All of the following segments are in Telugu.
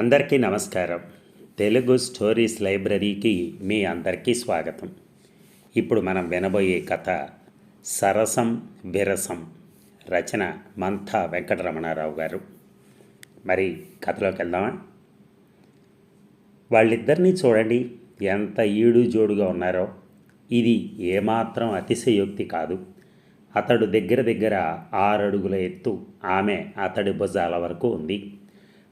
అందరికీ నమస్కారం. తెలుగు స్టోరీస్ లైబ్రరీకి మీ అందరికీ స్వాగతం. ఇప్పుడు మనం వినబోయే కథ సరసం విరసం రచన మంథా వెంకటరమణారావు గారు. మరి కథలోకి వెళ్దామా? వాళ్ళిద్దరినీ చూడండి ఎంత ఈడు జోడుగా ఉన్నారో. ఇది ఏమాత్రం అతిశయోక్తి కాదు. అతడు దగ్గర దగ్గర ఆరడుగుల ఎత్తు ఆమె అతడి భుజాల వరకు ఉంది.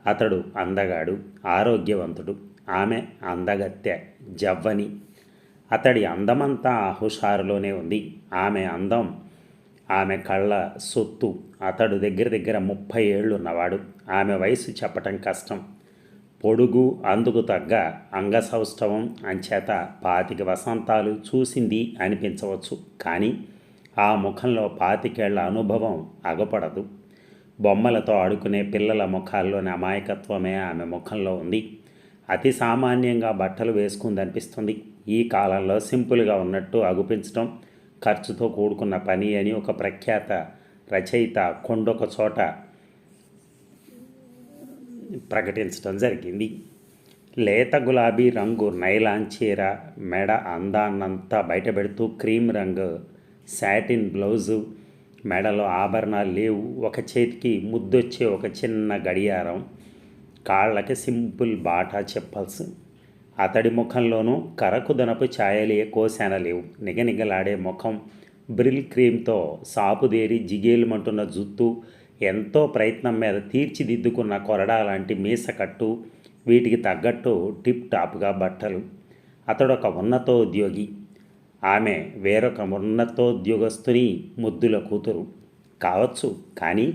అతడు అందగాడు ఆరోగ్యవంతుడు. ఆమె అందగత్తె జవ్వని. అతడి అందమంతా హుషారులోనే ఉంది. ఆమె అందం ఆమె కళ్ళ సొత్తు అతడు దగ్గర దగ్గర ముప్పై ఏళ్ళు ఉన్నవాడు. ఆమె వయసు చెప్పటం కష్టం. పొడుగు అందుకు తగ్గ అంగసౌష్ఠవం అంచేత పాతిక వసంతాలు చూసింది అనిపించవచ్చు. కానీ ఆ ముఖంలో పాతికేళ్ళ అనుభవం అగపడదు. బొమ్మలతో ఆడుకునే పిల్లల ముఖాల్లోని అమాయకత్వమే ఆమె ముఖంలో ఉంది. అతి సామాన్యంగా బట్టలు వేసుకుందనిపిస్తుంది. ఈ కాలంలో సింపుల్గా ఉన్నట్టు అగుపించడం ఖర్చుతో కూడుకున్న పని అని ఒక ప్రఖ్యాత రచయిత కొండొక చోట ప్రకటించడం జరిగింది. లేత గులాబీ రంగు నైలాన్ చీర మెడ అందాన్నంతా బయటపెడుతూ క్రీమ్ రంగు శాటిన్ బ్లౌజు మెడలో ఆభరణాలు లేవు. ఒక చేతికి ముద్దొచ్చే ఒక చిన్న గడియారం కాళ్ళకి సింపుల్ బాటా చెప్పల్స్. అతడి ముఖంలోనూ కరకుదనపు ఛాయలే కోశాన లేవు. నిగనిగలాడే ముఖం బ్రిల్ క్రీమ్తో సాపుదేరి జిగేలుమంటున్న జుత్తు ఎంతో ప్రయత్నం మీద తీర్చిదిద్దుకున్న కొరడా లాంటి మీసకట్టు వీటికి తగ్గట్టు టిప్ టాప్గా బట్టలు. అతడొక ఉన్నతోద్యోగి. ఆమె వేరొక ఉన్నతోద్యోగస్తుని ముద్దుల కూతురు. కావచ్చు కానీ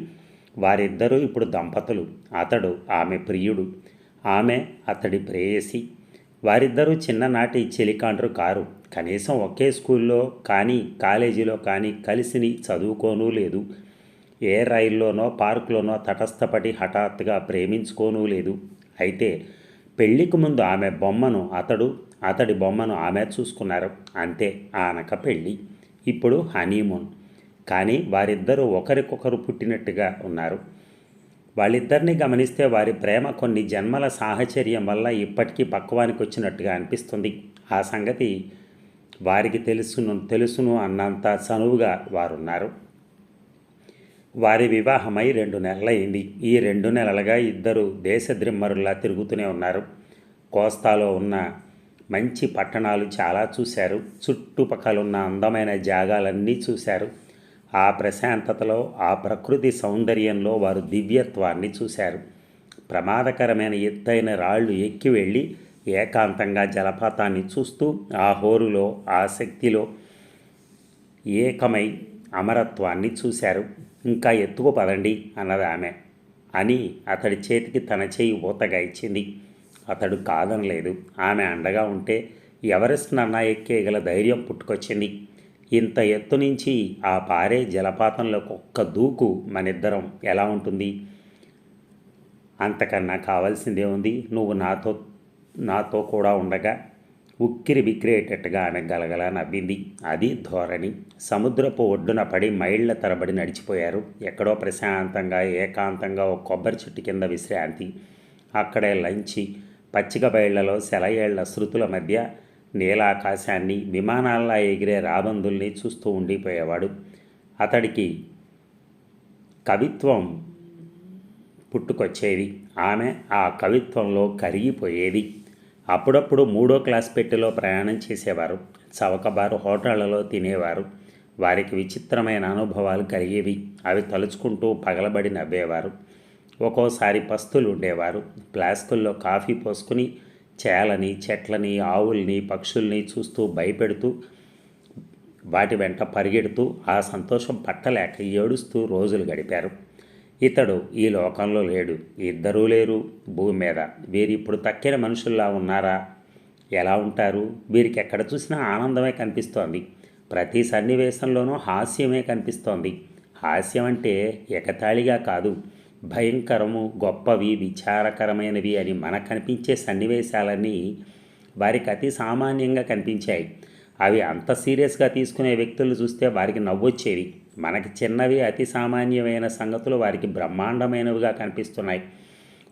వారిద్దరూ ఇప్పుడు దంపతులు. అతడు ఆమె ప్రియుడు. ఆమె అతడి ప్రేయసి. వారిద్దరూ చిన్ననాటి చెలికాండ్రు కారు. కనీసం ఒకే స్కూల్లో కానీ కాలేజీలో కానీ కలిసిని చదువుకోనూ లేదు. ఏ రైల్లోనో పార్కులోనో తటస్థపడి హఠాత్తుగా ప్రేమించుకోనూ లేదు. అయితే పెళ్ళికి ముందు ఆమె బొమ్మను అతడు అతడి బొమ్మను ఆమె చూసుకున్నారు. అంతే ఆనక పెళ్ళి. ఇప్పుడు హనీమూన్. కానీ వారిద్దరూ ఒకరికొకరు పుట్టినట్టుగా ఉన్నారు. వాళ్ళిద్దరిని గమనిస్తే వారి ప్రేమ కొన్ని జన్మల సాహచర్యం వల్ల ఇప్పటికీ పక్వానికి వచ్చినట్టుగా అనిపిస్తుంది. ఆ సంగతి వారికి తెలుసును తెలుసును అన్నంత చనువుగా వారున్నారు. వారి వివాహమై రెండు నెలలైంది. ఈ రెండు నెలలుగా ఇద్దరు దేశద్రిమ్మరుల్లా తిరుగుతూనే ఉన్నారు. కోస్తాలో ఉన్న మంచి పట్టణాలు చాలా చూశారు. చుట్టుపక్కల ఉన్న అందమైన జాగాలన్నీ చూశారు. ఆ ప్రశాంతతలో ఆ ప్రకృతి సౌందర్యంలో వారు దివ్యత్వాన్ని చూశారు. ప్రమాదకరమైన ఎత్తైన రాళ్ళు ఎక్కి వెళ్ళి ఏకాంతంగా జలపాతాన్ని చూస్తూ ఆ హోరులో ఆ శక్తిలో ఏకమై అమరత్వాన్ని చూశారు. ఇంకా ఎత్తుకు పదండి అన్నది ఆమె. అని అతడి చేతికి తన చేయి ఊతగా ఇచ్చింది అతడు కాదనలేదు. ఆమె అండగా ఉంటే ఎవరెస్ట్ నన్నా ఎక్కేయగల ధైర్యం పుట్టుకొచ్చింది. ఇంత ఎత్తు నుంచి ఆ పారే జలపాతంలో ఒక్క దూకు మనిద్దరం ఎలా ఉంటుంది? అంతకన్నా కావాల్సిందే ఉంది. నువ్వు నాతో నాతో కూడా ఉండగా ఉక్కిరి బిక్కిరేటట్టుగా ఆమె గలగల నవ్వింది. అది ధోరణి. సముద్రపు ఒడ్డున పడి మైళ్ళ తరబడి నడిచిపోయారు. ఎక్కడో ప్రశాంతంగా ఏకాంతంగా ఒక కొబ్బరి చెట్టు కింద విశ్రాంతి. అక్కడే లంచి పచ్చిక బయళ్ళలో సెలయేళ్ళ శృతుల మధ్య నీలాకాశాన్ని విమానాల్లా ఎగిరే రాబందుల్ని చూస్తూ ఉండిపోయేవాడు. అతడికి కవిత్వం పుట్టుకొచ్చేది. ఆమె ఆ కవిత్వంలో కరిగిపోయేది. అప్పుడప్పుడు మూడో క్లాస్ పెట్టెలో ప్రయాణం చేసేవారు. చవకబారు హోటళ్ళలో తినేవారు. వారికి విచిత్రమైన అనుభవాలు కలిగేవి. అవి తలుచుకుంటూ పగలబడి నవ్వేవారు. ఒక్కోసారి పస్తులు ఉండేవారు. ప్లాస్కుల్లో కాఫీ పోసుకుని చేలని చెట్లని ఆవుల్ని పక్షుల్ని చూస్తూ భయపెడుతూ వాటి వెంట పరిగెడుతూ ఆ సంతోషం పట్టలేక ఏడుస్తూ రోజులు గడిపారు. ఇతడు ఈ లోకంలో లేడు. ఇద్దరూ లేరు. భూమి మీద. వీరిప్పుడు తక్కిన మనుషుల్లా ఉన్నారా? ఎలా ఉంటారు? వీరికి ఎక్కడ చూసినా ఆనందమే కనిపిస్తోంది. ప్రతి సన్నివేశంలోనూ హాస్యమే కనిపిస్తోంది. హాస్యం అంటే ఎకతాళిగా కాదు. భయంకరము గొప్పవి విచారకరమైనవి అని మనకు కనిపించే సన్నివేశాలన్నీ వారికి అతి సామాన్యంగా కనిపించాయి. అవి అంత సీరియస్గా తీసుకునే వ్యక్తులు చూస్తే వారికి నవ్వొచ్చేవి. మనకి చిన్నవి అతి సామాన్యమైన సంగతులు వారికి బ్రహ్మాండమైనవిగా కనిపిస్తున్నాయి.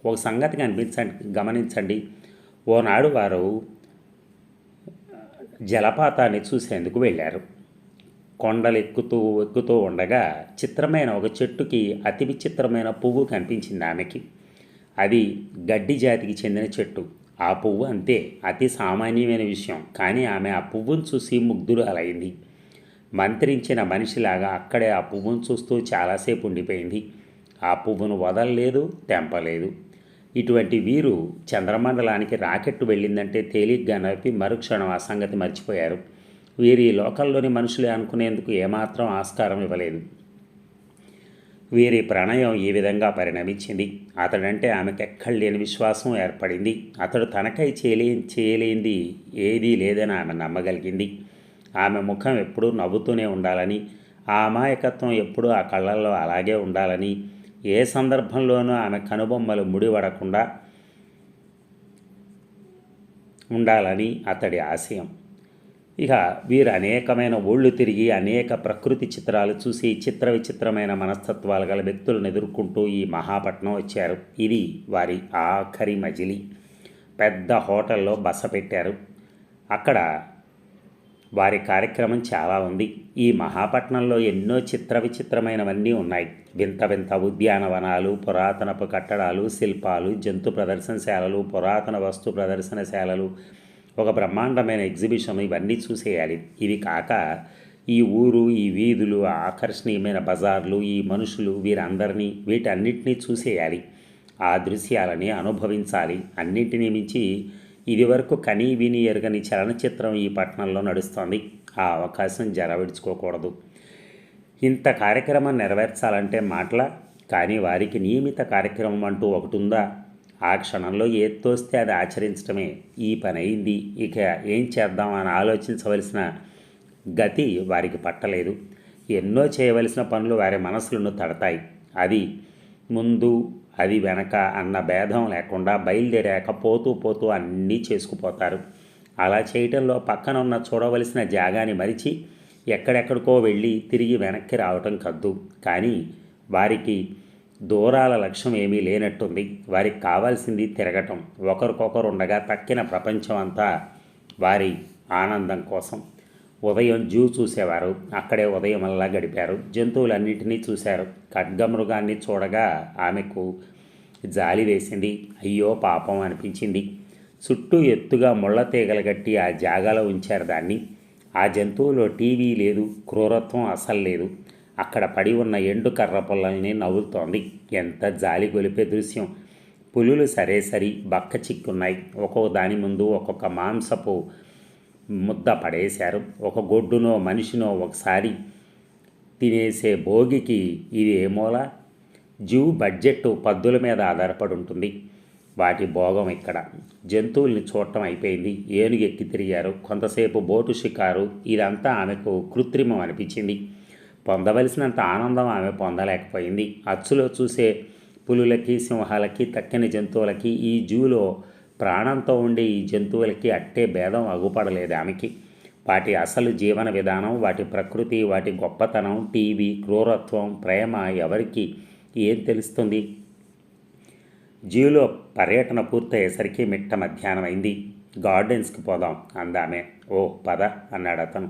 ఒక సంగతి కనిపించండి గమనించండి. ఓనాడు వారు జలపాతాన్ని చూసేందుకు వెళ్ళారు. కొండలు ఎక్కుతూ ఎక్కుతూ ఉండగా చిత్రమైన ఒక చెట్టుకి అతి విచిత్రమైన పువ్వు కనిపించింది ఆమెకి. అది గడ్డి జాతికి చెందిన చెట్టు. ఆ పువ్వు అంతే అతి సామాన్యమైన విషయం. కానీ ఆమె ఆ పువ్వును చూసి ముగ్ధులు అలైంది మంత్రించిన మనిషిలాగా అక్కడే ఆ పువ్వును చూస్తూ చాలాసేపు ఉండిపోయింది. ఆ పువ్వును వదలలేదు తెంపలేదు. ఇటువంటి వీరు చంద్రమండలానికి రాకెట్టు వెళ్ళిందంటే తేలిగ్గా నవ్వి మరుక్షణం ఆ సంగతి మర్చిపోయారు. వీరి లోకల్లోని మనుషులే అనుకునేందుకు ఏమాత్రం ఆస్కారం ఇవ్వలేదు. వీరి ప్రణయం ఈ విధంగా పరిణమించింది. అతడంటే ఆమెకెక్కడ లేని విశ్వాసం ఏర్పడింది. అతడు తనకై చేయలే చేయలేంది ఏదీ లేదని ఆమె నమ్మగలిగింది. ఆమె ముఖం ఎప్పుడూ నవ్వుతూనే ఉండాలని ఆ అమాయకత్వం ఎప్పుడూ ఆ కళ్ళల్లో అలాగే ఉండాలని ఏ సందర్భంలోనూ ఆమె కనుబొమ్మలు ముడివడకుండా ఉండాలని అతడి ఆశయం. ఇక వీరు అనేకమైన ఊళ్ళు తిరిగి అనేక ప్రకృతి చిత్రాలు చూసి చిత్ర విచిత్రమైన మనస్తత్వాలు గల వ్యక్తులను ఎదుర్కొంటూ ఈ మహాపట్నం వచ్చారు. ఇది వారి ఆఖరి మజిలి. పెద్ద హోటల్లో బస పెట్టారు. అక్కడ వారి కార్యక్రమం చాలా ఉంది. ఈ మహాపట్నంలో ఎన్నో చిత్ర విచిత్రమైనవన్నీ ఉన్నాయి. వింత వింత ఉద్యానవనాలు పురాతనపు కట్టడాలు శిల్పాలు జంతు ప్రదర్శనశాలలు పురాతన వస్తు ప్రదర్శనశాలలు ఒక బ్రహ్మాండమైన ఎగ్జిబిషన్ ఇవన్నీ చూసేయాలి. ఇవి కాక ఈ ఊరు ఈ వీధులు ఆకర్షణీయమైన బజార్లు ఈ మనుషులు వీరందరినీ వీటన్నిటినీ చూసేయాలి. ఆ దృశ్యాలని అనుభవించాలి. అన్నింటినీ మించి ఇదివరకు కనీ విని ఎరగని చలనచిత్రం ఈ పట్టణంలో నడుస్తోంది. ఆ అవకాశం జరవిడ్చుకోకూడదు ఇంత కార్యక్రమం నెరవేర్చాలంటే మాటల? కానీ వారికి నియమిత కార్యక్రమం అంటూ ఒకటి ఉందా ఆ క్షణంలో ఏది తోస్తే అది ఆచరించడమే ఈ పని అయింది ఇక ఏం చేద్దాం అని ఆలోచించవలసిన గతి వారికి పట్టలేదు. ఎన్నో చేయవలసిన పనులు వారి మనసులను తడతాయి. అది ముందు అది వెనక అన్న భేదం లేకుండా బయలుదేరాక పోతూ పోతూ అన్నీ చేసుకుపోతారు. అలా చేయటంలో పక్కన ఉన్న చూడవలసిన జాగాని మరిచి ఎక్కడెక్కడికో వెళ్ళి తిరిగి వెనక్కి రావటం కద్దు. కానీ వారికి దూరాల లక్ష్యం ఏమీ లేనట్టుంది. వారికి కావాల్సింది తిరగటం. ఒకరికొకరు ఉండగా తక్కిన ప్రపంచం అంతా వారి ఆనందం కోసం. ఉదయం జూ చూసేవారు. అక్కడే ఉదయం అలా గడిపారు. జంతువులన్నింటినీ చూశారు. ఖడ్గమృగాన్ని చూడగా ఆమెకు జాలి వేసింది. అయ్యో పాపం అనిపించింది. చుట్టూ ఎత్తుగా ముళ్ళ తీగలు కట్టి ఆ జాగాలో ఉంచారు దాన్ని. ఆ జంతువులో టీవీ లేదు. క్రూరత్వం అసలు లేదు. అక్కడ పడి ఉన్న ఎండు కర్ర పొల్లల్ని నవ్వుతోంది. ఎంత జాలి గొలిపే దృశ్యం. పులులు సరే సరి బక్క చిక్కున్నాయి. ఒక్కొక్క దాని ముందు ఒక్కొక్క మాంసపు ముద్ద పడేశారు. ఒక గొడ్డునో మనిషినో ఒకసారి తినేసే భోగికి ఇది ఏమోలా జూ బడ్జెట్ పద్దుల మీద ఆధారపడి ఉంటుంది వాటి భోగం ఇక్కడ. జంతువుల్ని చూడటం అయిపోయింది. ఏనుగు ఎక్కి తిరిగారు. కొంతసేపు బోటు షికారు. ఇదంతా ఆమెకు కృత్రిమం అనిపించింది. పొందవలసినంత ఆనందం ఆమె పొందలేకపోయింది. అచ్చులో చూసే పులులకి సింహాలకి తక్కిన జంతువులకి ఈ జూలో ప్రాణంతో ఉండే ఈ జంతువులకి అట్టే భేదం అగుపడలేదు ఆమెకి. వాటి అసలు జీవన విధానం వాటి ప్రకృతి వాటి గొప్పతనం టీవీ క్రూరత్వం ప్రేమ ఎవరికి ఏం తెలుస్తుంది? జూలో పర్యటన పూర్తయ్యేసరికి మిట్ట మధ్యాహ్నం అయింది గార్డెన్స్కి పోదాం అందామే. ఓ పద అన్నాడు అతను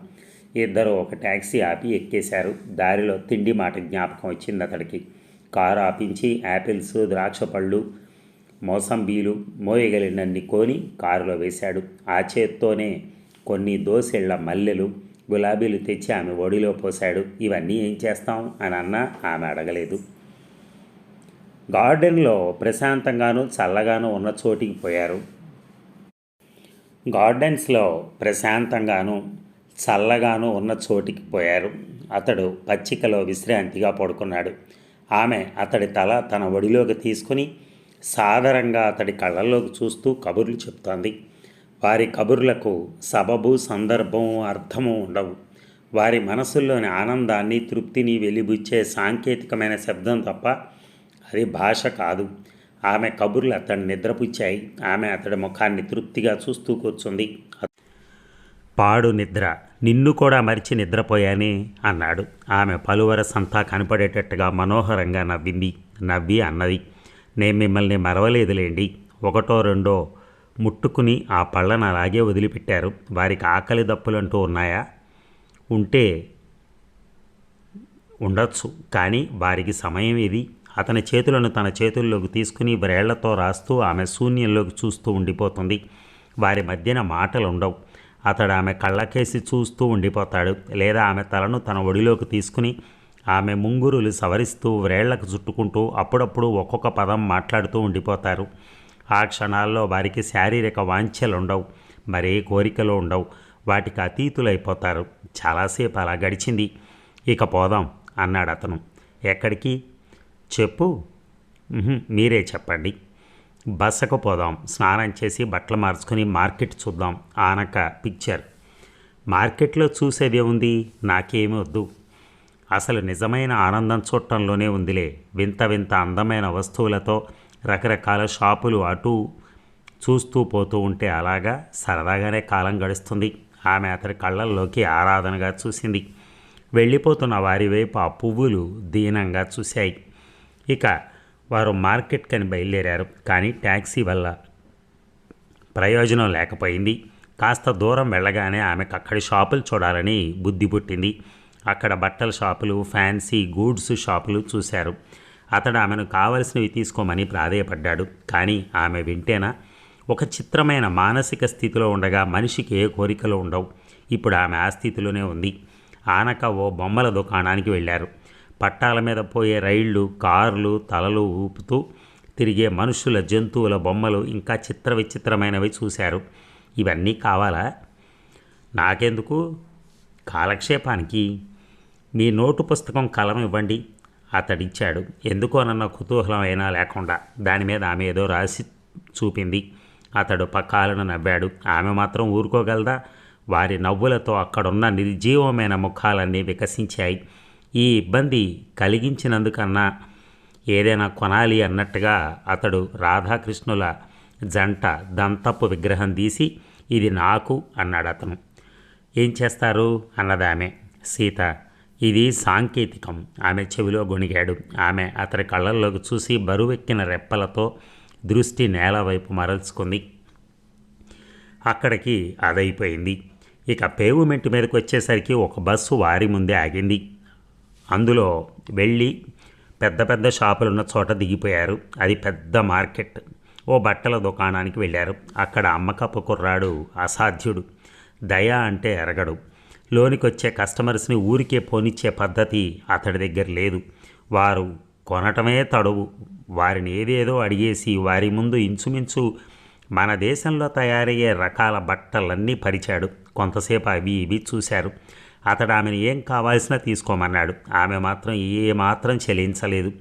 ఇద్దరు ఒక ట్యాక్సీ ఆపి ఎక్కేశారు. దారిలో తిండి మాట జ్ఞాపకం వచ్చింది అతడికి. కారు ఆపించి యాపిల్స్ ద్రాక్ష పళ్ళు మోసంబీలు మోయగలిగినన్ని కొని కారులో వేశాడు. ఆ చేత్తోనే కొన్ని దోసెళ్ళ మల్లెలు గులాబీలు తెచ్చి ఆమె ఒడిలో పోశాడు. ఇవన్నీ ఏం చేస్తాం? అని అన్నా ఆమె అడగలేదు. గార్డెన్లో ప్రశాంతంగాను చల్లగాను ఉన్న చోటికి పోయారు. గార్డెన్స్లో ప్రశాంతంగాను చల్లగాను ఉన్న చోటికి పోయారు. అతడు పచ్చికలో విశ్రాంతిగా పడుకున్నాడు. ఆమె అతడి తల తన ఒడిలోకి తీసుకుని సాదరంగా అతడి కళ్ళల్లోకి చూస్తూ కబుర్లు చెప్తోంది. వారి కబుర్లకు సబబు సందర్భం అర్థము ఉండవు. వారి మనసుల్లోని ఆనందాన్ని తృప్తిని వెలిబుచ్చే సాంకేతికమైన శబ్దం తప్ప అది భాష కాదు. ఆమె కబుర్లు అతన్ని నిద్రపుచ్చాయి. ఆమె అతడి ముఖాన్ని తృప్తిగా చూస్తూ కూర్చుంది. పాడు నిద్ర. నిన్ను కూడా మరిచి నిద్రపోయానే అన్నాడు. ఆమె పలువరసంతా కనపడేటట్టుగా మనోహరంగా నవ్వింది. నవ్వి అన్నది నేను మిమ్మల్ని మరవలేదులేండి. ఒకటో రెండో ముట్టుకుని ఆ పళ్ళను అలాగే వదిలిపెట్టారు. వారికి ఆకలి దప్పులంటూ ఉన్నాయా? ఉంటే ఉండొచ్చు. కానీ వారికి సమయం ఇది అతని చేతులను తన చేతుల్లోకి తీసుకుని వ్రేళ్ళతో రాస్తూ ఆమె శూన్యంలోకి చూస్తూ ఉండిపోతుంది. వారి మధ్యన మాటలు ఉండవు అతడు ఆమె కళ్ళకేసి చూస్తూ ఉండిపోతాడు. లేదా ఆమె తలను తన ఒడిలోకి తీసుకుని ఆమె ముంగురులు సవరిస్తూ వ్రేళ్ళకు చుట్టుకుంటూ అప్పుడప్పుడు ఒక్కొక్క పదం మాట్లాడుతూ ఉండిపోతారు. ఆ క్షణాల్లో వారికి శారీరక వాంఛలు ఉండవు మరే కోరికలు ఉండవు. వాటికి అతీతులైపోతారు. చాలాసేపు అలా గడిచింది. ఇక పోదాం అన్నాడు అతను ఎక్కడికి? చెప్పు. మీరే చెప్పండి. బస్సకు పోదాం. స్నానం చేసి బట్టలు మార్చుకుని మార్కెట్ చూద్దాం ఆనక పిక్చర్. మార్కెట్లో చూసేదే ఉంది నాకేమీ వద్దు. అసలు నిజమైన ఆనందం చూడటంలోనే ఉందిలే. వింత వింత అందమైన వస్తువులతో రకరకాల షాపులు అటు చూస్తూ పోతూ ఉంటే అలాగా సరదాగానే కాలం గడుస్తుంది. ఆమె అతని కళ్ళల్లోకి ఆరాధనగా చూసింది. వెళ్ళిపోతున్న వారి వైపు ఆ పువ్వులు దీనంగా చూశాయి. ఇక వారు మార్కెట్కని బయలుదేరారు. కానీ ట్యాక్సీ వల్ల ప్రయోజనం లేకపోయింది. కాస్త దూరం వెళ్ళగానే ఆమెకు అక్కడి షాపులు చూడాలని బుద్ధి పుట్టింది. అక్కడ బట్టల షాపులు ఫ్యాన్సీ గూడ్స్ షాపులు చూశారు. అతడు ఆమెను కావలసినవి తీసుకోమని ప్రాధేయపడ్డాడు. కానీ ఆమె వింటేనా? ఒక చిత్రమైన మానసిక స్థితిలో ఉండగా మనిషికి ఏ కోరికలు ఉండవు. ఇప్పుడు ఆమె ఆ స్థితిలోనే ఉంది. ఆనక ఓ బొమ్మల దుకాణానికి వెళ్ళారు. పట్టాల మీద పోయే రైళ్ళు కార్లు తలలు ఊపుతూ తిరిగే మనుషుల జంతువుల బొమ్మలు ఇంకా చిత్ర విచిత్రమైనవి చూశారు. ఇవన్నీ కావాలా? నాకెందుకు? కాలక్షేపానికి. మీ నోటు పుస్తకం కలం ఇవ్వండి అతడిచ్చాడు. ఎందుకోనన్న కుతూహలం అయినా లేకుండా దాని మీద ఆమె ఏదో రాసి చూపింది. అతడు పక్కాలను నవ్వాడు. ఆమె మాత్రం ఊరుకోగలదా? వారి నవ్వులతో అక్కడున్న నిర్జీవమైన ముఖాలన్నీ వికసించాయి. ఈ ఇబ్బంది కలిగించినందుకన్నా ఏదైనా కొనాలి అన్నట్టుగా అతడు రాధాకృష్ణుల జంట దంతపు విగ్రహం తీసి ఇది నాకు అన్నాడు అతను. ఏం చేస్తారు? అన్నదామె. సీత ఇది సాంకేతికం ఆమె చెవిలో గొణిగాడు. ఆమె అతని కళ్ళల్లోకి చూసి బరువెక్కిన రెప్పలతో దృష్టి నేల వైపు మరల్చుకుంది. అక్కడికి అదైపోయింది. ఇక పేవుమెంట్ మీదకి వచ్చేసరికి ఒక బస్సు వారి ముందే ఆగింది. అందులో వెళ్ళి పెద్ద పెద్ద షాపులున్న చోట దిగిపోయారు. అది పెద్ద మార్కెట్. ఓ బట్టల దుకాణానికి వెళ్ళారు. అక్కడ అమ్మకపు కుర్రాడు అసాధ్యుడు. దయ అంటే ఎరగడు. లోనికి వచ్చే కస్టమర్స్ని ఊరికే పోనిచ్చే పద్ధతి అతడి దగ్గర లేదు. వారు కొనటమే తడువు. వారిని ఏదేదో అడిగేసి వారి ముందు ఇంచుమించు మన దేశంలో తయారయ్యే రకాల బట్టలన్నీ పరిచాడు. కొంతసేపు అవి ఇవి చూశారు. అతడు ఆమెను ఏం కావాల్సినా తీసుకోమన్నాడు. ఆమె మాత్రం ఏ మాత్రం చెల్లించలేదు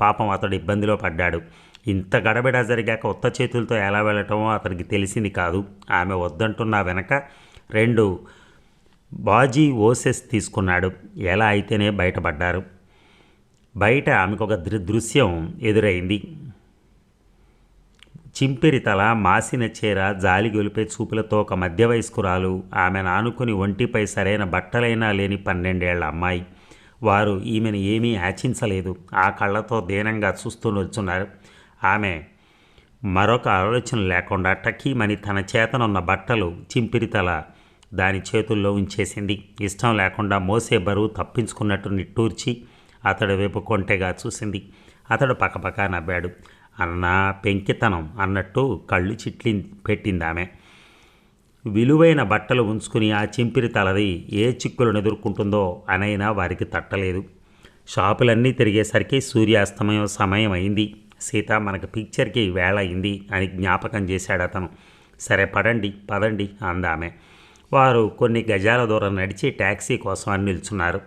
పాపం అతడు ఇబ్బందిలో పడ్డాడు. ఇంత గడబిడ జరిగాక ఉత్త చేతులతో ఎలా వెళ్ళటమో అతనికి తెలిసింది కాదు. ఆమె వద్దంటున్న వెనక రెండు బాజీ ఓసెస్ తీసుకున్నాడు. ఎలా అయితేనే బయటపడ్డారు. బయట ఆమెకు ఒక దృ దృశ్యం ఎదురైంది. చింపిరి తల మాసిన చీర జాలి గొలిపే చూపులతో ఒక మధ్య వయస్కురాలు. ఆమెను ఆనుకుని ఒంటిపై సరైన బట్టలైనా లేని పన్నెండేళ్ళ అమ్మాయి. వారు ఈమెను ఏమీ ఆచించలేదు. ఆ కళ్ళతో దీనంగా చూస్తూ నిల్చున్నారు ఆమె మరొక ఆలోచన లేకుండా టకీమని తన చేతనున్న బట్టలు చింపిరి తల దాని చేతుల్లో ఉంచేసింది. ఇష్టం లేకుండా మోసే బరువు తప్పించుకున్నట్టు నిట్టూర్చి అతడు వైపు కొంటెగా చూసింది. అతడు పక్కపక్క నవ్వాడు. అన్న పెంకితనం అన్నట్టు కళ్ళు చిట్లి పెట్టింది ఆమె విలువైన బట్టలు ఉంచుకుని ఆ చింపిరి తలది ఏ చిక్కులను ఎదుర్కొంటుందో అనైనా వారికి తట్టలేదు. షాపులన్నీ తిరిగేసరికి సూర్యాస్తమయం సమయం అయింది సీత మనకు పిక్చర్కి వేళ అయింది అని జ్ఞాపకం చేశాడు అతను సరే పడండి పదండి అందామె. వారు కొన్ని గజాల దూరం నడిచి ట్యాక్సీ కోసం అని నిల్చున్నారు.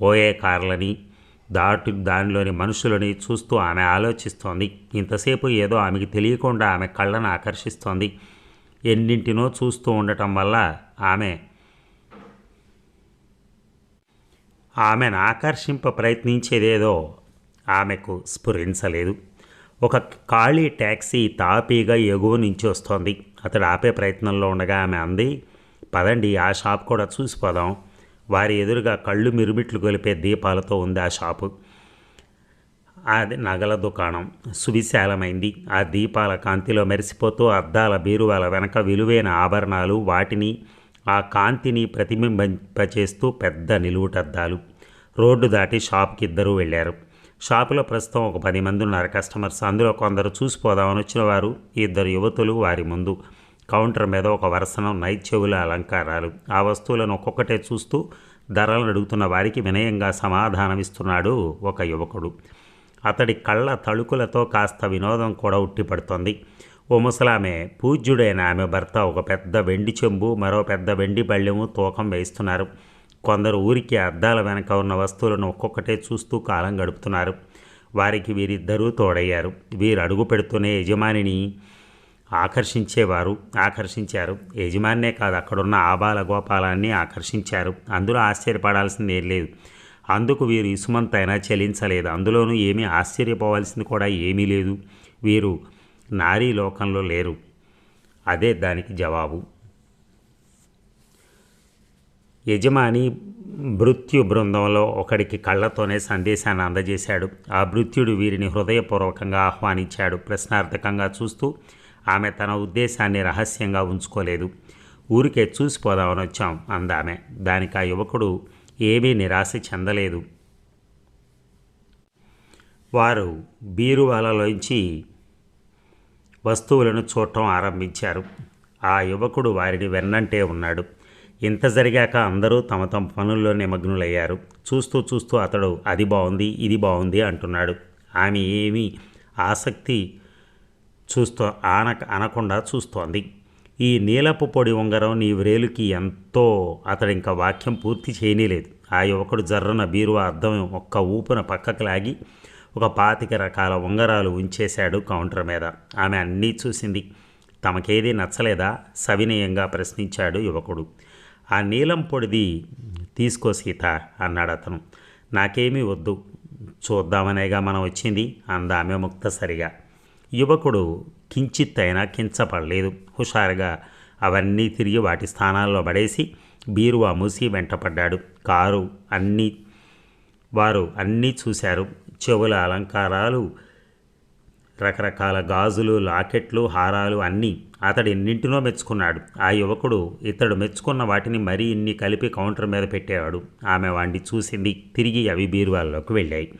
పోయే కార్లని దాటు దానిలోని మనుషులని చూస్తూ ఆమె ఆలోచిస్తోంది. ఇంతసేపు ఏదో ఆమెకి తెలియకుండా ఆమె కళ్ళను ఆకర్షిస్తోంది. ఎన్నింటినో చూస్తూ ఉండటం వల్ల ఆమె ఆమెను ఆకర్షింప ప్రయత్నించేదేదో ఆమెకు స్ఫురించలేదు. ఒక ఖాళీ ట్యాక్సీ తాపీగా ఎగువ నుంచి వస్తోంది. అతడు ఆపే ప్రయత్నంలో ఉండగా ఆమె అంది పదండి ఆ షాప్ కూడా చూసిపోదాం. వారి ఎదురుగా కళ్ళు మిరుమిట్లు గొలిపే దీపాలతో ఉంది ఆ షాపు. అది నగల దుకాణం. సువిశాలమైంది. ఆ దీపాల కాంతిలో మెరిసిపోతూ అద్దాల బీరువాల వెనక విలువైన ఆభరణాలు వాటిని ఆ కాంతిని ప్రతిబింబింపచేస్తూ పెద్ద నిలువుటద్దాలు. రోడ్డు దాటి షాప్కి ఇద్దరూ వెళ్ళారు. షాపులో ప్రస్తుతం ఒక పది మంది ఉన్నారు కస్టమర్స్. అందులో కొందరు చూసిపోదామని వచ్చిన వారు ఇద్దరు యువతులు వారి ముందు. కౌంటర్ మీద ఒక వరసనం నైట్ చెవుల అలంకారాలు. ఆ వస్తువులను ఒక్కొక్కటే చూస్తూ ధరలను అడుగుతున్న వారికి వినయంగా సమాధానమిస్తున్నాడు ఒక యువకుడు. అతడి కళ్ళ తళుకులతో కాస్త వినోదం కూడా ఉట్టిపడుతోంది. ఓ ముసలామె పూజ్యుడైన ఆమె భర్త ఒక పెద్ద వెండి చెంబు మరో పెద్ద వెండి బళ్ళెము తూకం వేస్తున్నారు కొందరు ఊరికి అద్దాల వెనక ఉన్న వస్తువులను ఒక్కొక్కటే చూస్తూ కాలం గడుపుతున్నారు. వారికి వీరిద్దరూ తోడయ్యారు. వీరు అడుగు పెడుతూనే యజమానిని ఆకర్షించేవారు ఆకర్షించారు. యజమానే కాదు అక్కడున్న ఆబాల గోపాలాన్ని ఆకర్షించారు. అందులో ఆశ్చర్యపడాల్సింది ఏం లేదు. అందుకు వీరు ఇసుమంతైనా చెలించలేదు. అందులోనూ ఏమీ ఆశ్చర్యపోవాల్సింది కూడా ఏమీ లేదు. వీరు నారీ లోకంలో లేరు. అదే దానికి జవాబు. యజమాని మృత్యు బృందంలో ఒకడికి కళ్ళతోనే సందేశాన్ని అందజేశాడు. ఆ మృత్యుడు వీరిని హృదయపూర్వకంగా ఆహ్వానించాడు. ప్రశ్నార్థకంగా చూస్తూ ఆమె తన ఉద్దేశాన్ని రహస్యంగా ఉంచుకోలేదు. ఊరికే చూసిపోదామని వచ్చాం అందామె. దానికి ఆ యువకుడు ఏమీ నిరాశ చెందలేదు. వారు బీరువాలలోంచి వస్తువులను చూడటం ఆరంభించారు. ఆ యువకుడు వారిని వెన్నంటే ఉన్నాడు. ఇంత జరిగాక అందరూ తమ తమ పనుల్లో నిమగ్నులయ్యారు. చూస్తూ చూస్తూ అతడు అది బాగుంది ఇది బాగుంది అంటున్నాడు. ఆమె ఏమీ ఆసక్తి చూస్తో ఆన అనకుండా చూస్తోంది. ఈ నీలపు పొడి ఉంగరం నీ వ్రేలుకి ఎంతో అతడు ఇంకా వాక్యం పూర్తి చేయనేలేదు. ఆ యువకుడు జర్రన బీరువా అర్థం ఒక్క ఊపున పక్కకు లాగి ఒక పాతిక రకాల ఉంగరాలు ఉంచేశాడు కౌంటర్ మీద. ఆమె అన్నీ చూసింది. తమకేది నచ్చలేదా? సవినయంగా ప్రశ్నించాడు యువకుడు. ఆ నీలం పొడిది తీసుకో సీత అన్నాడు అతను. నాకేమీ వద్దు. చూద్దామనేగా మనం వచ్చింది అందామె ముక్తసరిగా. యువకుడు కించిత్తైనా కించపడలేదు. హుషారుగా అవన్నీ తిరిగి వాటి స్థానాల్లో పడేసి బీరువా మూసి వెంటపడ్డాడు కారు అన్నీ వారు అన్నీ చూశారు. చెవుల అలంకారాలు రకరకాల గాజులు లాకెట్లు హారాలు అన్నీ అతడు ఎన్నింటినో మెచ్చుకున్నాడు. ఆ యువకుడు ఇతడు మెచ్చుకున్న వాటిని మరీ ఇన్ని కలిపి కౌంటర్ మీద పెట్టేవాడు. ఆమె వాణ్ణి చూసింది. తిరిగి అవి బీరువాల్లోకి వెళ్ళాయి.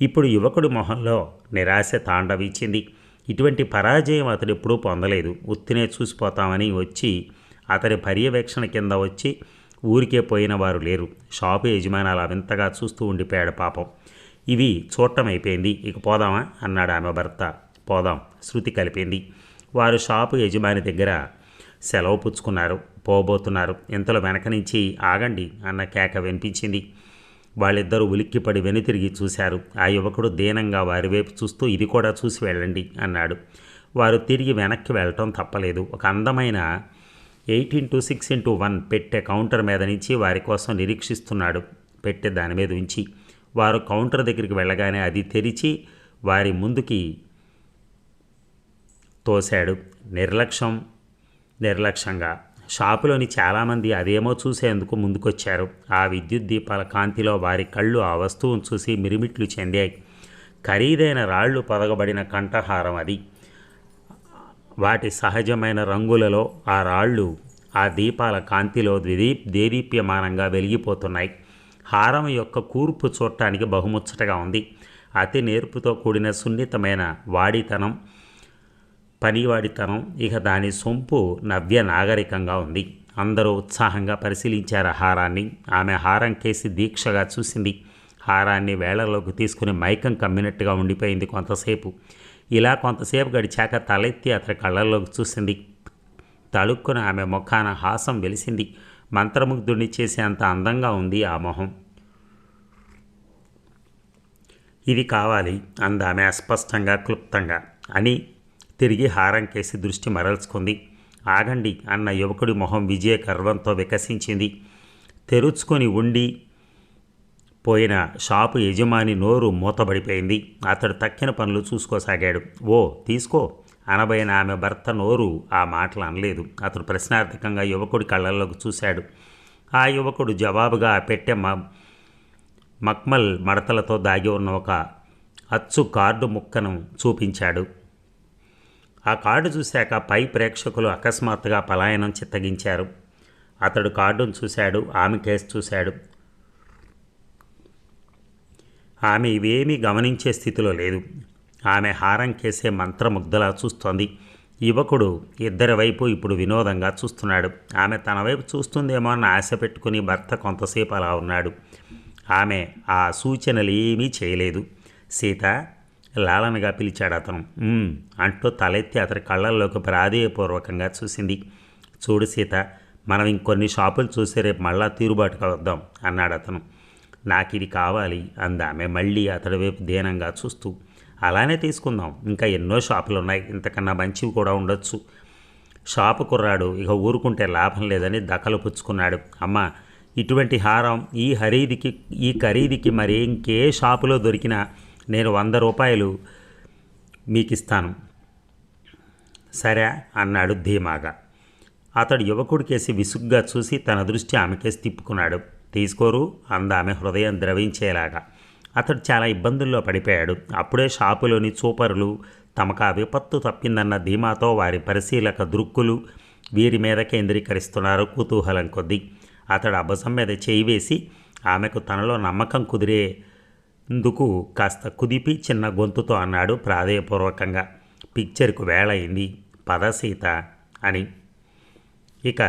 ఇప్పుడు యువకుడి మొహంలో నిరాశ తాండవిచ్చింది. ఇటువంటి పరాజయం అతడు ఎప్పుడూ పొందలేదు. ఉత్తినే చూసిపోతామని వచ్చి అతడి పర్యవేక్షణ కింద వచ్చి ఊరికే పోయిన వారు లేరు. షాపు యజమాని అలా వింతగా చూస్తూ ఉండిపోయాడు పాపం. ఇవి చూడటం అయిపోయింది ఇక పోదామా? అన్నాడు ఆమె భర్త. పోదాం. శృతి కలిపింది. వారు షాపు యజమాని దగ్గర సెలవు పుచ్చుకున్నారు. పోబోతున్నారు. ఇంతలో వెనక నుంచి ఆగండి అన్న కేక వినిపించింది. వాళ్ళిద్దరూ ఉలిక్కిపడి వెనుతిరిగి చూశారు. ఆ యువకుడు దీనంగా వారి వైపు చూస్తూ ఇది కూడా చూసి వెళ్ళండి అన్నాడు. వారు తిరిగి వెనక్కి వెళ్ళటం తప్పలేదు. ఒక అందమైన eight into six into one పెట్టే కౌంటర్ మీద నుంచి వారి కోసం నిరీక్షిస్తున్నాడు. పెట్టే దాని మీద ఉంచి వారు కౌంటర్ దగ్గరికి వెళ్ళగానే అది తెరిచి వారి ముందుకి తోశాడు. నిర్లక్ష్యం నిర్లక్ష్యంగా షాపులోని చాలామంది అదేమో చూసేందుకు ముందుకొచ్చారు. ఆ విద్యుత్ దీపాల కాంతిలో వారి కళ్ళు ఆ వస్తువును చూసి మిరిమిట్లు చెందాయి. ఖరీదైన రాళ్ళు పొదగబడిన కంఠహారం అది. వాటి సహజమైన రంగులలో ఆ రాళ్ళు ఆ దీపాల కాంతిలో ద్విదీప్ దేదీప్యమానంగా వెలిగిపోతున్నాయి. హారం యొక్క కూర్పు చూడటానికి బహుముచ్చటగా ఉంది. అతి నేర్పుతో కూడిన సున్నితమైన వాడితనం పనివాడితనం ఇక దాని సొంపు నవ్య నాగరికంగా ఉంది. అందరూ ఉత్సాహంగా పరిశీలించారు హారాన్ని. ఆమె హారం కేసి దీక్షగా చూసింది. హారాన్ని వేళల్లోకి తీసుకుని మైకం కమ్మినట్టుగా ఉండిపోయింది కొంతసేపు. ఇలా కొంతసేపు గడిచాక తలెత్తి అతని కళ్ళల్లోకి చూసింది. తలుక్కున ఆమె ముఖాన హాసం వెలిసింది. మంత్రముగ్ధుడిని చేసే అంత అందంగా ఉంది ఆ మొహం. ఇది కావాలి అందామె అస్పష్టంగా క్లుప్తంగా అని తిరిగి హారం కేసి దృష్టి మరల్చుకుంది. ఆగండి అన్న యువకుడి మొహం విజయ గర్వంతో వికసించింది. తెరుచుకొని ఉండి పోయిన షాపు యజమాని నోరు మూతబడిపోయింది. అతడు తక్కిన పనులు చూసుకోసాగాడు. ఓ తీసుకో. అనబైన ఆమె భర్త నోరు ఆ మాటలు అనలేదు. అతడు ప్రశ్నార్థకంగా యువకుడి కళ్ళల్లోకి చూశాడు. ఆ యువకుడు జవాబుగా పెట్టే మ మక్మల్ మడతలతో దాగి ఉన్న ఒక అచ్చు కార్డు ముక్కను చూపించాడు. ఆ కార్డు చూశాక పై ప్రేక్షకులు అకస్మాత్తుగా పలాయనం చిత్తగించారు. అతడు కార్డును చూశాడు ఆమె కేసు చూశాడు. ఆమె ఇవేమీ గమనించే స్థితిలో లేదు. ఆమె హారం కేసే మంత్రముగ్ధలా చూస్తోంది. యువకుడు ఇద్దరి వైపు ఇప్పుడు వినోదంగా చూస్తున్నాడు. ఆమె తన వైపు చూస్తుందేమో అని ఆశ పెట్టుకుని భర్త కొంతసేపు అలా ఉన్నాడు. ఆమె ఆ సూచనలు ఏమీ చేయలేదు. సీత లాలనగా పిలిచాడు అతను. అంటూ తలెత్తి అతని కళ్ళల్లోకి ప్రాధేయపూర్వకంగా చూసింది. చూడు సీత మనం ఇంకొన్ని షాపులు చూసి రేపు మళ్ళా తీరుబాటుగా వద్దాం అన్నాడు అతను. నాకు ఇది కావాలి అందామె మళ్ళీ అతడి వైపు దీనంగా చూస్తూ అలానే తీసుకుందాం. ఇంకా ఎన్నో షాపులు ఉన్నాయి ఇంతకన్నా మంచివి కూడా ఉండొచ్చు. షాపు కుర్రాడు ఇక ఊరుకుంటే లాభం లేదని దకలు పుచ్చుకున్నాడు. అమ్మ ఇటువంటి హారం ఈ ఖరీదికి ఈ ఖరీదికి మరి ఇంకే షాపులో దొరికినా నేను వంద రూపాయలు మీకు ఇస్తాను సరే అన్నాడు ధీమాగా. అతడు యువకుడికేసి విసుగ్గా చూసి తన దృష్టి ఆమెకేసి తిప్పుకున్నాడు. తీసుకోరు అందామె హృదయం ద్రవించేలాగా. అతడు చాలా ఇబ్బందుల్లో పడిపోయాడు. అప్పుడే షాపులోని చూపరులు తమకు ఆ విపత్తు తప్పిందన్న ధీమాతో వారి పరిశీలక దృక్కులు వీరి మీద కేంద్రీకరిస్తున్నారు కుతూహలం కొద్దీ. అతడు అబసం మీద చేయి వేసి ఆమెకు తనలో నమ్మకం కుదిరే ఇందుకు కాస్త కుదిపి చిన్న గొంతుతో అన్నాడు ప్రాధేయపూర్వకంగా. పిక్చర్కు వేళయింది. పద సీత అని. ఇక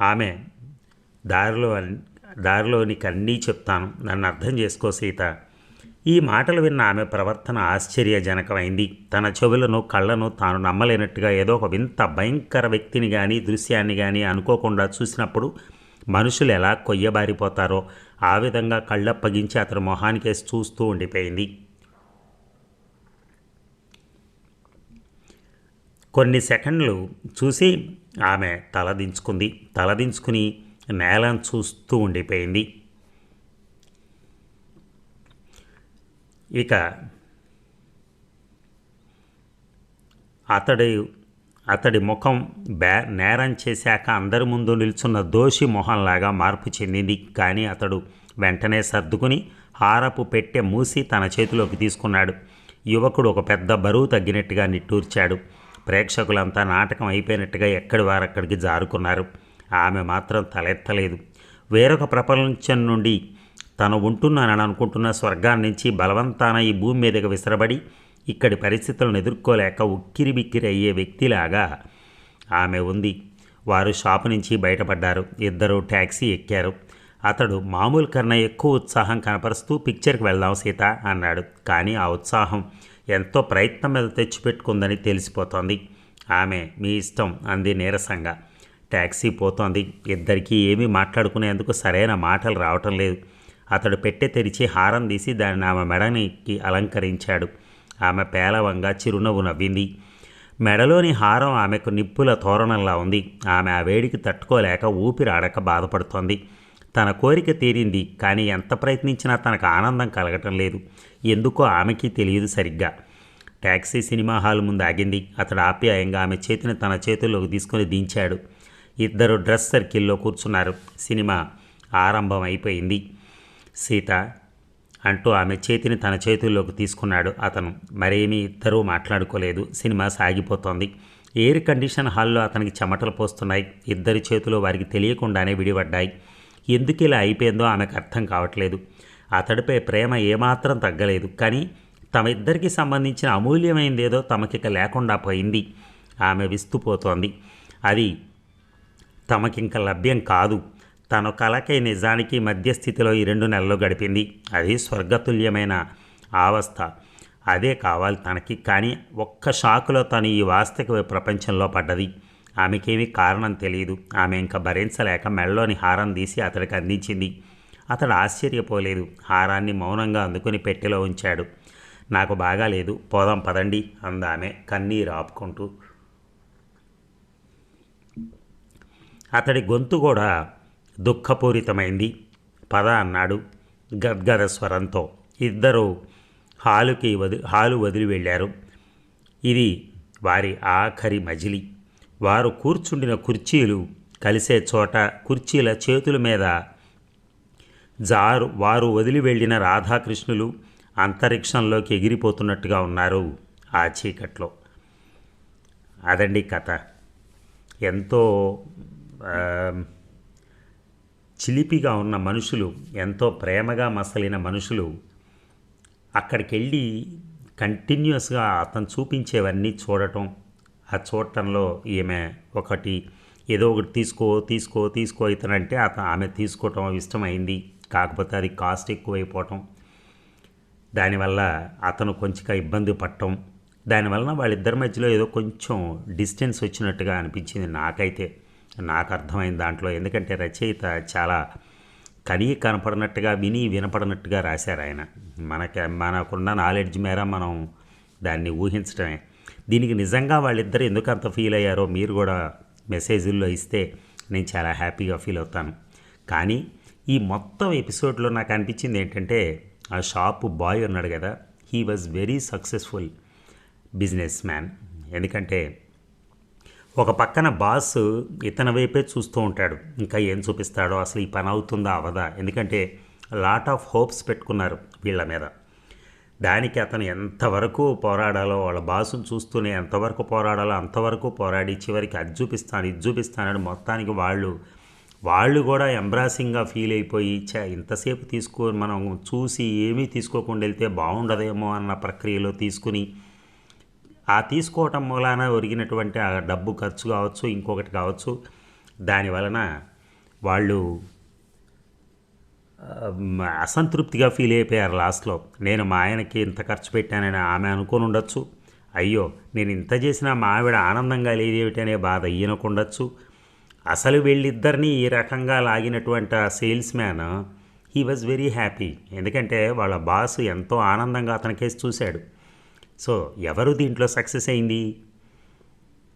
ఆమె దారిలో దారిలోనికి అన్నీ చెప్తాను. నన్ను అర్థం చేసుకో సీత. ఈ మాటలు విన్న ఆమె ప్రవర్తన ఆశ్చర్యజనకమైంది. తన చెవులను కళ్ళను తాను నమ్మలేనట్టుగా ఏదో ఒక వింత భయంకర వ్యక్తిని కానీ దృశ్యాన్ని కానీ అనుకోకుండా చూసినప్పుడు మనుషులు ఎలా కొయ్యబారిపోతారో ఆ విధంగా కళ్ళప్పగించి అతని మొహానికేసి చూస్తూ ఉండిపోయింది. కొన్ని సెకండ్లు చూసి ఆమె తలదించుకుంది తలదించుకుని నేలను చూస్తూ ఉండిపోయింది. ఇక అతడు అతడి ముఖం బ్యా నేరం చేశాక అందరి ముందు నిల్చున్న దోషి మొహంలాగా మార్పు చెందింది. కానీ అతడు వెంటనే సర్దుకుని హారపు పెట్టె మూసి తన చేతిలోకి తీసుకున్నాడు. యువకుడు ఒక పెద్ద బరువు తగ్గినట్టుగా నిట్టూర్చాడు. ప్రేక్షకులంతా నాటకం అయిపోయినట్టుగా ఎక్కడి వారక్కడికి జారుకున్నారు. ఆమె మాత్రం తలెత్తలేదు. వేరొక ప్రపంచం నుండి తను ఉంటున్నానని అనుకుంటున్న స్వర్గాన్నించి బలవంతాన ఈ భూమి మీదకి విసరబడి ఇక్కడి పరిస్థితులను ఎదుర్కోలేక ఉక్కిరి బిక్కిరి అయ్యే వ్యక్తిలాగా ఆమె ఉంది. వారు షాపు నుంచి బయటపడ్డారు. ఇద్దరు ట్యాక్సీ ఎక్కారు. అతడు మామూలు కన్నా ఎక్కువ ఉత్సాహం కనపరుస్తూ పిక్చర్కి వెళ్దాం సీత అన్నాడు. కానీ ఆ ఉత్సాహం ఎంతో ప్రయత్నం మీద తెచ్చిపెట్టుకుందని తెలిసిపోతోంది. ఆమె మీ ఇష్టం అంది నీరసంగా. ట్యాక్సీ పోతోంది. ఇద్దరికీ ఏమీ మాట్లాడుకునేందుకు సరైన మాటలు రావటం లేదు. అతడు పెట్టె తెరిచి హారం తీసి దాన్ని ఆమె మెడనికి అలంకరించాడు. ఆమె పేలవంగా చిరునవ్వు నవ్వింది. మెడలోని హారం ఆమెకు నిప్పుల తోరణంలా ఉంది. ఆమె ఆ వేడికి తట్టుకోలేక ఊపిరాడక బాధపడుతోంది. తన కోరిక తీరింది కానీ ఎంత ప్రయత్నించినా తనకు ఆనందం కలగటం లేదు. ఎందుకో ఆమెకి తెలియదు సరిగ్గా. ట్యాక్సీ సినిమా హాల్ ముందు ఆగింది. అతడు ఆప్యాయంగా ఆమె చేతిని తన చేతుల్లోకి తీసుకొని దించాడు. ఇద్దరు డ్రెస్ సర్కిల్లో కూర్చున్నారు. సినిమా ఆరంభం అయిపోయింది సీత అంటూ ఆమె చేతిని తన చేతుల్లోకి తీసుకున్నాడు అతను. మరేమీ ఇద్దరూ మాట్లాడుకోలేదు. సినిమా సాగిపోతోంది. ఎయిర్ కండిషన్ హాల్లో అతనికి చెమటలు పోస్తున్నాయి. ఇద్దరి చేతులు వారికి తెలియకుండానే విడిపడ్డాయి. ఎందుకు ఇలా అయిపోయిందో ఆమెకు అర్థం కావట్లేదు. అతడిపై ప్రేమ ఏమాత్రం తగ్గలేదు. కానీ తమ ఇద్దరికి సంబంధించిన అమూల్యమైనదేదో తమకిక లేకుండా పోయింది. ఆమె విస్తుపోతోంది. అది తమకింక లభ్యం కాదు. తను కలకై నిజానికి మధ్యస్థితిలో ఈ రెండు నెలలు గడిపింది. అది స్వర్గతుల్యమైన అవస్థ. అదే కావాలి తనకి. కానీ ఒక్క షాకులో తను ఈ వాస్తవిక ప్రపంచంలో పడ్డది. ఆమెకేమీ కారణం తెలియదు ఆమె ఇంకా భరించలేక మెళ్ళలోని హారం తీసి అతడికి అందించింది. అతడు ఆశ్చర్యపోలేదు. హారాన్ని మౌనంగా అందుకుని పెట్టెలో ఉంచాడు. నాకు బాగాలేదు పోదాం పదండి అందామె కన్నీరు ఆపుకుంటూ. అతడి గొంతు కూడా దుఃఖపూరితమైంది. పద అన్నాడు గద్గద స్వరంతో ఇద్దరూ హాలుకి వది హాలు వదిలి వెళ్ళారు. ఇది వారి ఆఖరి మజిలి. వారు కూర్చుండిన కుర్చీలు కలిసే చోట కుర్చీల చేతుల మీద జారు వారు వదిలి వెళ్ళిన రాధాకృష్ణులు అంతరిక్షంలోకి ఎగిరిపోతున్నట్టుగా ఉన్నారు ఆ చీకట్లో. అదండి కథ. ఎంతో చిలిపిగా ఉన్న మనుషులు ఎంతో ప్రేమగా మసలిన మనుషులు అక్కడికి వెళ్ళి కంటిన్యూస్గా అతను చూపించేవన్నీ చూడటం. ఆ చూడటంలో ఈమె ఒకటి ఏదో ఒకటి తీసుకో తీసుకో తీసుకో ఇతనంటే అత ఆమె తీసుకోవటం ఇష్టమైంది. కాకపోతే అది కాస్ట్ ఎక్కువైపోవటం. దానివల్ల అతను కొంచెం ఇబ్బంది పడటం. దానివలన వాళ్ళిద్దరి మధ్యలో ఏదో కొంచెం డిస్టెన్స్ వచ్చినట్టుగా అనిపించింది నాకైతే. నాకు అర్థమైంది దాంట్లో. ఎందుకంటే రచయిత చాలా కనీ కనపడినట్టుగా విని వినపడినట్టుగా రాశారు ఆయన. మనకి మనకున్న నాలెడ్జ్ మేర మనం దాన్ని ఊహించడమే దీనికి నిజంగా వాళ్ళిద్దరు ఎందుకు అంత ఫీల్ అయ్యారో మీరు కూడా మెసేజ్ల్లో ఇస్తే నేను చాలా హ్యాపీగా ఫీల్ అవుతాను. కానీ ఈ మొత్తం ఎపిసోడ్లో నాకు అనిపించింది ఏంటంటే ఆ షాప్ బాయ్ ఉన్నాడు కదా he was very successful business man ఎందుకంటే ఒక పక్కన బాస్ ఇతని వైపే చూస్తూ ఉంటాడు. ఇంకా ఏం చూపిస్తాడో అసలు ఈ పని అవుతుందా అవదా? ఎందుకంటే లాట్ ఆఫ్ హోప్స్ పెట్టుకున్నారు వీళ్ళ మీద. దానికి అతను ఎంతవరకు పోరాడాలో వాళ్ళ బాసును చూస్తూనే ఎంతవరకు పోరాడాలో అంతవరకు పోరాడి చివరికి అది చూపిస్తాను ఇది చూపిస్తానని మొత్తానికి వాళ్ళు వాళ్ళు కూడా ఎంబ్రాసింగ్గా ఫీల్ అయిపోయి చా ఇంతసేపు తీసుకొని మనం చూసి ఏమీ తీసుకోకుండా వెళ్తే బాగుండదేమో అన్న ప్రక్రియలో తీసుకుని ఆ తీసుకోవటం మూలాన ఒరిగినటువంటి ఆ డబ్బు ఖర్చు కావచ్చు ఇంకొకటి కావచ్చు దాని వలన వాళ్ళు అసంతృప్తిగా ఫీల్ అయిపోయారు లాస్ట్లో. నేను మా ఆయనకి ఇంత ఖర్చు పెట్టానని ఆమె అనుకొని ఉండొచ్చు. అయ్యో నేను ఇంత చేసినా మా ఆవిడ ఆనందంగా లేదేమిటనే బాధ ఈయనకుండొచ్చు. అసలు వీళ్ళిద్దరినీ ఈ రకంగా లాగినటువంటి ఆ sales man he was very happy. ఎందుకంటే వాళ్ళ బాస్ ఎంతో ఆనందంగా అతని కేసు చూశాడు. సో ఎవరు దీంట్లో సక్సెస్ అయింది?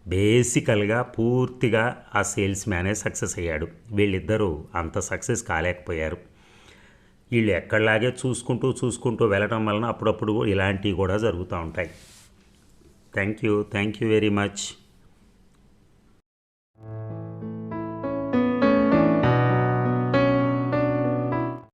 బేసికల్గా పూర్తిగా ఆ సేల్స్ మ్యానే సక్సెస్ అయ్యాడు. వీళ్ళిద్దరూ అంత సక్సెస్ కాలేకపోయారు. వీళ్ళు ఎక్కడలాగే చూసుకుంటూ చూసుకుంటూ వెళ్ళడం వలన అప్పుడప్పుడు ఇలాంటివి కూడా జరుగుతూ ఉంటాయి. Thank you. Thank you very much.